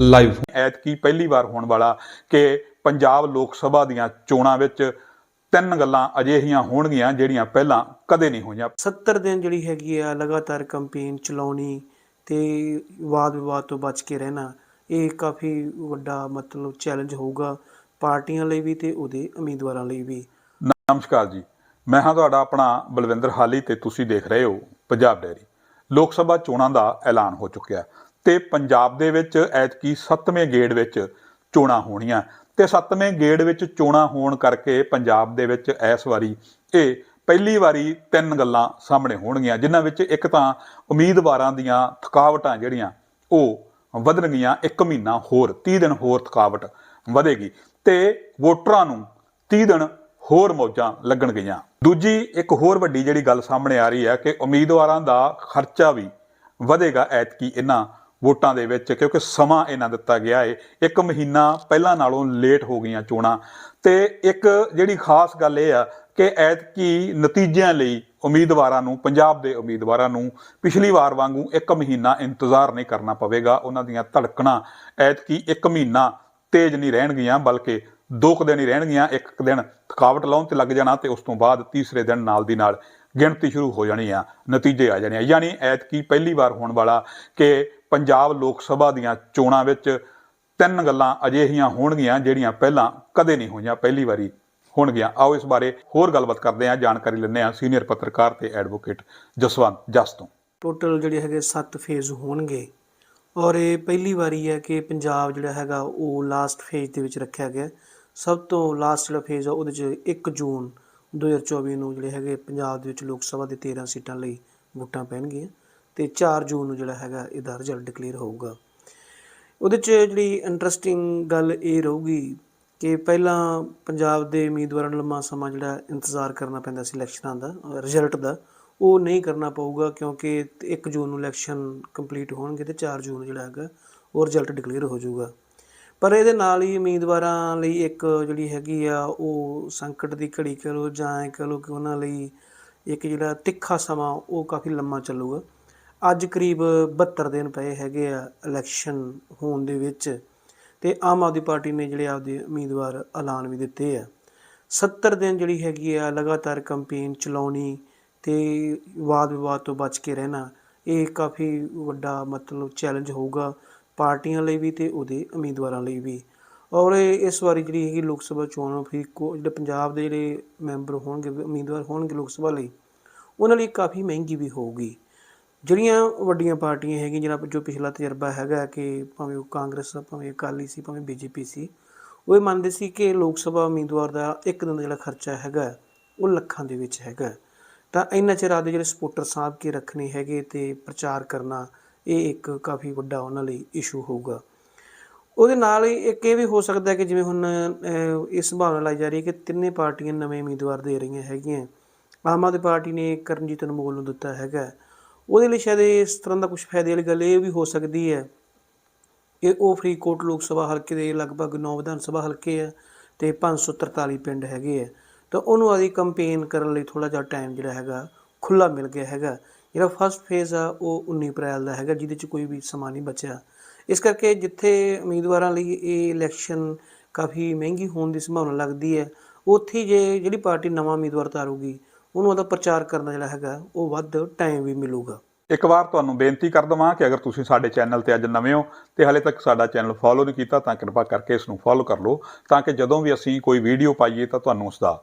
Live ਐਤਕੀ ਪਹਿਲੀ ਵਾਰ ਹੋਣ ਵਾਲਾ ਕਿ ਪੰਜਾਬ ਲੋਕ ਸਭਾ ਦੀਆਂ ਚੋਣਾਂ ਵਿੱਚ ਤਿੰਨ ਗੱਲਾਂ ਅਜਿਹੀਆਂ ਹੋਣਗੀਆਂ ਜਿਹੜੀਆਂ ਪਹਿਲਾਂ ਕਦੇ ਨਹੀਂ ਹੋਈਆਂ। 70 ਦਿਨ ਜਿਹੜੀ ਹੈਗੀ ਆ ਲਗਾਤਾਰ ਕੰਪੇਨ ਚਲਾਉਣੀ ਤੇ ਵਾਦ ਵਿਵਾਦ ਤੋਂ ਬਚ ਕੇ ਰਹਿਣਾ ਇਹ ਕਾਫੀ ਵੱਡਾ ਮਤਲਬ ਚੈਲੰਜ ਹੋਊਗਾ ਪਾਰਟੀਆਂ ਲਈ ਵੀ ਤੇ ਉਹਦੇ ਉਮੀਦਵਾਰਾਂ ਲਈ ਵੀ। ਨਮਸਕਾਰ ਜੀ ਮੈਂ ਹਾਂ ਤੁਹਾਡਾ ਆਪਣਾ ਬਲਵਿੰਦਰ ਹਾਲੀ ਤੇ ਤੁਸੀਂ ਦੇਖ ਰਹੇ ਹੋ ਪੰਜਾਬ ਡੈਰੀ ਲੋਕ ਸਭਾ ਚੋਣਾਂ ਦਾ ਐਲਾਨ ਹੋ ਚੁੱਕਿਆ। ਤੇ ਪੰਜਾਬ ਦੇ ਵਿੱਚ ਐਤਕੀ 7ਵੇਂ ਗੇੜ ਵਿੱਚ ਚੋਣਾਂ ਹੋਣੀਆਂ। ਤੇ 7ਵੇਂ ਗੇੜ ਵਿੱਚ ਚੋਣਾਂ ਹੋਣ ਕਰਕੇ ਪੰਜਾਬ ਦੇ ਵਿੱਚ ਇਸ ਵਾਰੀ ਇਹ ਪਹਿਲੀ ਵਾਰੀ ਤਿੰਨ ਗੱਲਾਂ ਸਾਹਮਣੇ ਹੋਣਗੀਆਂ, ਜਿਨ੍ਹਾਂ ਵਿੱਚ ਇੱਕ ਤਾਂ ਉਮੀਦਵਾਰਾਂ ਦੀਆਂ ਥਕਾਵਟਾਂ ਜਿਹੜੀਆਂ, ਉਹ ਵਧਣਗੀਆਂ, ਇੱਕ ਮਹੀਨਾ ਹੋਰ 30 ਦਿਨ ਹੋਰ ਥਕਾਵਟ ਵਧੇਗੀ ਤੇ ਵੋਟਰਾਂ ਨੂੰ 30 ਦਿਨ ਹੋਰ ਮੌਜਾਂ ਲੱਗਣਗੀਆਂ। ਦੂਜੀ, ਇੱਕ ਹੋਰ ਵੱਡੀ ਜਿਹੜੀ ਗੱਲ ਸਾਹਮਣੇ ਆ ਰਹੀ ਹੈ ਕਿ ਉਮੀਦਵਾਰਾਂ ਦਾ ਖਰਚਾ ਵੀ ਵਧੇਗਾ ਐਤਕੀ ਇਹਨਾਂ ਵੋਟਾਂ ਦੇ ਵਿੱਚ, ਕਿਉਂਕਿ ਸਮਾਂ ਇਹਨਾਂ ਦਿੱਤਾ ਗਿਆ ਹੈ ਇੱਕ ਮਹੀਨਾ ਪਹਿਲਾਂ ਨਾਲੋਂ ਲੇਟ ਹੋ ਗਈਆਂ ਚੋਣਾਂ। ਤੇ ਇੱਕ ਜਿਹੜੀ ਖਾਸ ਗੱਲ ਇਹ ਆ ਕਿ ਐਤਕੀ ਨਤੀਜਿਆਂ ਲਈ ਉਮੀਦਵਾਰਾਂ ਨੂੰ, ਪੰਜਾਬ ਦੇ ਉਮੀਦਵਾਰਾਂ ਨੂੰ ਪਿਛਲੀ ਵਾਰ ਵਾਂਗੂ ਇੱਕ ਮਹੀਨਾ ਇੰਤਜ਼ਾਰ ਨਹੀਂ ਕਰਨਾ ਪਵੇਗਾ। ਉਹਨਾਂ ਦੀਆਂ ਧੜਕਣਾਂ ਐਤਕੀ ਇੱਕ ਮਹੀਨਾ ਤੇਜ਼ ਨਹੀਂ ਰਹਿਣਗੀਆਂ, ਬਲਕਿ ਦੋ ਕੁ ਦਿਨ ਹੀ ਰਹਿਣਗੀਆਂ। ਇੱਕ ਦਿਨ ਥਕਾਵਟ ਲਾਉਣ ਤੇ ਲੱਗ ਜਾਣਾ ਤੇ ਉਸ ਤੋਂ ਬਾਅਦ ਤੀਸਰੇ ਦਿਨ ਨਾਲ ਦੀ ਨਾਲ ਗਿਣਤੀ ਸ਼ੁਰੂ ਹੋ ਜਾਣੀ ਆ, ਨਤੀਜੇ ਆ ਜਾਣੇ ਆ। ਯਾਨੀ ਐਤਕੀ ਪਹਿਲੀ ਵਾਰ ਹੋਣ ਵਾਲਾ ਕਿ ਪੰਜਾਬ ਲੋਕ ਸਭਾ ਦੀਆਂ ਚੋਣਾਂ ਵਿੱਚ ਤਿੰਨ ਗੱਲਾਂ ਅਜਿਹੀਆਂ ਹੋਣਗੀਆਂ ਜਿਹੜੀਆਂ ਪਹਿਲਾਂ ਕਦੇ ਨਹੀਂ ਹੋਈਆਂ, ਪਹਿਲੀ ਵਾਰੀ ਹੋਣਗੀਆਂ। ਆਓ ਇਸ ਬਾਰੇ ਹੋਰ ਗੱਲਬਾਤ ਕਰਦੇ ਹਾਂ, ਜਾਣਕਾਰੀ ਲੈਂਦੇ ਹਾਂ ਸੀਨੀਅਰ ਪੱਤਰਕਾਰ ਤੇ ਐਡਵੋਕੇਟ ਜਸਵੰਤ ਜਸ ਤੋਂ ਟੋਟਲ ਜਿਹੜੇ ਹੈਗੇ 7 ਫੇਜ਼ ਹੋਣਗੇ ਔਰ ਇਹ ਪਹਿਲੀ ਵਾਰੀ ਹੈ ਕਿ ਪੰਜਾਬ ਜਿਹੜਾ ਹੈਗਾ ਉਹ ਲਾਸਟ ਫੇਜ਼ ਦੇ ਵਿੱਚ ਰੱਖਿਆ ਗਿਆ। ਸਭ ਤੋਂ ਲਾਸਟ ਜਿਹੜਾ ਫੇਜ਼ ਆ, ਉਹਦੇ ਚ 1 ਜੂਨ 2024 ਨੂੰ ਜਿਹੜੇ ਹੈਗੇ ਪੰਜਾਬ ਦੇ ਵਿੱਚ ਲੋਕ ਸਭਾ ਦੇ 13 ਸੀਟਾਂ ਲਈ ਵੋਟਾਂ ਪੈਣਗੀਆਂ ਤੇ 4 ਜੂਨ ਨੂੰ ਜਿਹੜਾ ਹੈਗਾ ਇਹਦਾ ਰਿਜ਼ਲਟ ਡਿਕਲੇਅਰ ਹੋਊਗਾ। ਉਹਦੇ 'ਚ ਜਿਹੜੀ ਇੰਟਰਸਟਿੰਗ ਗੱਲ ਇਹ ਰਹੂਗੀ ਕਿ ਪਹਿਲਾਂ ਪੰਜਾਬ ਦੇ ਉਮੀਦਵਾਰਾਂ ਨੂੰ ਲੰਮਾ ਸਮਾਂ ਜਿਹੜਾ ਇੰਤਜ਼ਾਰ ਕਰਨਾ ਪੈਂਦਾ ਸੀ ਇਲੈਕਸ਼ਨਾਂ ਦਾ ਰਿਜ਼ਲਟ ਦਾ, ਉਹ ਨਹੀਂ ਕਰਨਾ ਪਊਗਾ ਕਿਉਂਕਿ 1 ਜੂਨ ਨੂੰ ਇਲੈਕਸ਼ਨ ਕੰਪਲੀਟ ਹੋਣਗੇ ਤੇ 4 ਜੂਨ ਨੂੰ ਜਿਹੜਾ ਹੈਗਾ ਉਹ ਰਿਜ਼ਲਟ ਡਿਕਲੇਅਰ ਹੋ ਜਾਊਗਾ। ਪਰ ਇਹਦੇ ਨਾਲ ਹੀ ਉਮੀਦਵਾਰਾਂ ਲਈ ਇੱਕ ਜਿਹੜੀ ਹੈਗੀ ਆ, ਉਹ ਸੰਕਟ ਦੀ ਘੜੀ ਕਹ ਲਓ ਜਾਂ ਇਹ ਕਹ ਲਓ ਕਿ ਉਹਨਾਂ ਲਈ ਇੱਕ ਜਿਹੜਾ ਤਿੱਖਾ ਸਮਾਂ, ਉਹ ਕਾਫੀ ਲੰਮਾ ਚੱਲੂਗਾ। ਅੱਜ ਕਰੀਬ 72 ਦਿਨ ਪਏ ਹੈਗੇ ਆ ਇਲੈਕਸ਼ਨ ਹੋਣ ਦੇ ਵਿੱਚ ਤੇ ਆਮ ਆਦਮੀ ਪਾਰਟੀ ਨੇ ਜਿਹੜੇ ਆਪਦੇ ਉਮੀਦਵਾਰ ਐਲਾਨ ਵੀ ਦਿੱਤੇ ਆ। 70 ਦਿਨ ਜਿਹੜੀ ਹੈਗੀ ਆ, ਲਗਾਤਾਰ ਕੰਪੇਨ ਚਲਾਉਣੀ ਤੇ ਵਾਦ ਵਿਵਾਦ ਤੋਂ ਬਚ ਕੇ ਰਹਿਣਾ, ਇਹ ਕਾਫੀ ਵੱਡਾ ਮਤਲਬ ਚੈਲੰਜ ਹੋਊਗਾ। ਪਾਰਟੀਆਂ ਲਈ ਵੀ ਤੇ ਉਹਦੇ ਉਮੀਦਵਾਰਾਂ ਲਈ ਵੀ। ਔਰ ਇਸ ਵਾਰੀ ਜਿਹੜੀ ਹੈਗੀ ਲੋਕ ਸਭਾ ਚੋਣਾਂ ਫਰੀਦਕੋਟ ਜਿਹੜੇ ਪੰਜਾਬ ਦੇ ਜਿਹੜੇ ਮੈਂਬਰ ਹੋਣਗੇ, ਉਮੀਦਵਾਰ ਹੋਣਗੇ ਲੋਕ ਸਭਾ ਲਈ, ਉਹਨਾਂ ਲਈ ਕਾਫੀ ਮਹਿੰਗੀ ਵੀ ਹੋਊਗੀ। ਜਿਹੜੀਆਂ ਵੱਡੀਆਂ ਪਾਰਟੀਆਂ ਹੈਗੀਆਂ, ਜਿਹੜਾ ਜੋ ਪਿਛਲਾ ਤਜਰਬਾ ਹੈਗਾ ਕਿ ਭਾਵੇਂ ਉਹ ਕਾਂਗਰਸ, ਭਾਵੇਂ ਅਕਾਲੀ ਸੀ, ਭਾਵੇਂ ਬੀਜੇਪੀ ਸੀ, ਉਹ ਇਹ ਮੰਨਦੇ ਸੀ ਕਿ ਲੋਕ ਸਭਾ ਉਮੀਦਵਾਰ ਦਾ ਇੱਕ ਦਿਨ ਦਾ ਜਿਹੜਾ ਖਰਚਾ ਹੈਗਾ, ਉਹ ਲੱਖਾਂ ਦੇ ਵਿੱਚ ਹੈਗਾ। ਤਾਂ ਇੰਨਾ ਚਿਰ ਆਦੇ ਜਿਹੜੇ ਸਪੋਰਟਰ ਸਾਹਬ ਕੇ ਰੱਖਣੇ ਹੈਗੇ ਤੇ ਪ੍ਰਚਾਰ ਕਰਨਾ ਇਹ ਇੱਕ ਕਾਫੀ ਵੱਡਾ ਉਹਨਾਂ ਲਈ ਇਸ਼ੂ ਹੋਊਗਾ। ਉਹਦੇ ਨਾਲ ਹੀ ਇੱਕ ਇਹ ਵੀ ਹੋ ਸਕਦਾ ਹੈ ਕਿ ਜਿਵੇਂ ਹੁਣ ਅਹ, ਇਹ ਸੰਭਾਵਨਾ ਲਾਈ ਜਾ ਰਹੀ ਹੈ ਕਿ ਤਿੰਨੇ ਪਾਰਟੀਆਂ ਨਵੇਂ ਉਮੀਦਵਾਰ ਦੇ ਰਹੀਆਂ ਹੈਗੀਆਂ। ਆਮ ਆਦਮੀ ਪਾਰਟੀ ਨੇ ਕਰਨਜੀਤ ਅਨਮੋਲ ਨੂੰ ਦਿੱਤਾ ਹੈਗਾ। ਉਹਦੇ ਲਈ ਸ਼ਾਇਦ ਇਸ ਤਰ੍ਹਾਂ ਦਾ ਕੁਝ ਫਾਇਦੇ ਵਾਲੀ ਗੱਲ ਇਹ ਵੀ ਹੋ ਸਕਦੀ ਹੈ ਕਿ ਉਹ ਫਰੀਦਕੋਟ ਲੋਕ ਸਭਾ ਹਲਕੇ ਦੇ ਲਗਭਗ 9 ਵਿਧਾਨ ਸਭਾ ਹਲਕੇ ਆ ਤੇ 543 ਪਿੰਡ ਹੈਗੇ ਆ। ਤਾਂ ਉਹਨੂੰ ਆਦੀ ਕੰਪੇਨ ਕਰਨ ਲਈ ਥੋੜਾ ਜਿਹਾ ਟਾਈਮ ਜਿਹੜਾ ਹੈਗਾ ਖੁੱਲਾ ਮਿਲ ਗਿਆ ਹੈਗਾ। ਜਿਹੜਾ ਫਸਟ ਫੇਜ਼ ਆ, ਉਹ 19 ਅਪ੍ਰੈਲ ਦਾ ਹੈਗਾ, ਜਿਹਦੇ ਚ ਕੋਈ ਵੀ ਸਮਾਂ ਨਹੀਂ ਬਚਿਆ। ਇਸ ਕਰਕੇ ਜਿੱਥੇ ਉਮੀਦਵਾਰਾਂ ਲਈ ਇਹ ਇਲੈਕਸ਼ਨ ਕਾਫੀ ਮਹਿੰਗੀ ਹੋਣ ਦੀ ਸੰਭਾਵਨਾ ਲੱਗਦੀ ਹੈ, ਉੱਥੇ ਜੇ ਜਿਹੜੀ ਪਾਰਟੀ ਨਵਾਂ ਉਮੀਦਵਾਰ ਤਾਰੂਗੀ, ਉਹਨੂੰ ਉਹਦਾ ਪ੍ਰਚਾਰ ਕਰਨਾ ਜਿਹੜਾ ਹੈਗਾ, ਉਹ ਵੱਧ ਟਾਈਮ ਵੀ ਮਿਲੂਗਾ। ਇੱਕ ਵਾਰ ਤੁਹਾਨੂੰ ਬੇਨਤੀ ਕਰ ਦਵਾਂ ਕਿ ਅਗਰ ਤੁਸੀਂ ਸਾਡੇ ਚੈਨਲ ਤੇ ਅੱਜ ਨਵੇਂ ਹੋ ਤੇ ਹਾਲੇ ਤੱਕ ਸਾਡਾ ਚੈਨਲ ਫੋਲੋ ਨਹੀਂ ਕੀਤਾ, ਤਾਂ ਕਿਰਪਾ ਕਰਕੇ ਇਸ ਨੂੰ ਫੋਲੋ ਕਰ ਲਓ, ਤਾਂ ਕਿ ਜਦੋਂ ਵੀ ਅਸੀਂ ਕੋਈ ਵੀਡੀਓ ਪਾਈਏ ਤਾਂ ਤੁਹਾਨੂੰ ਉਸ ਦਾ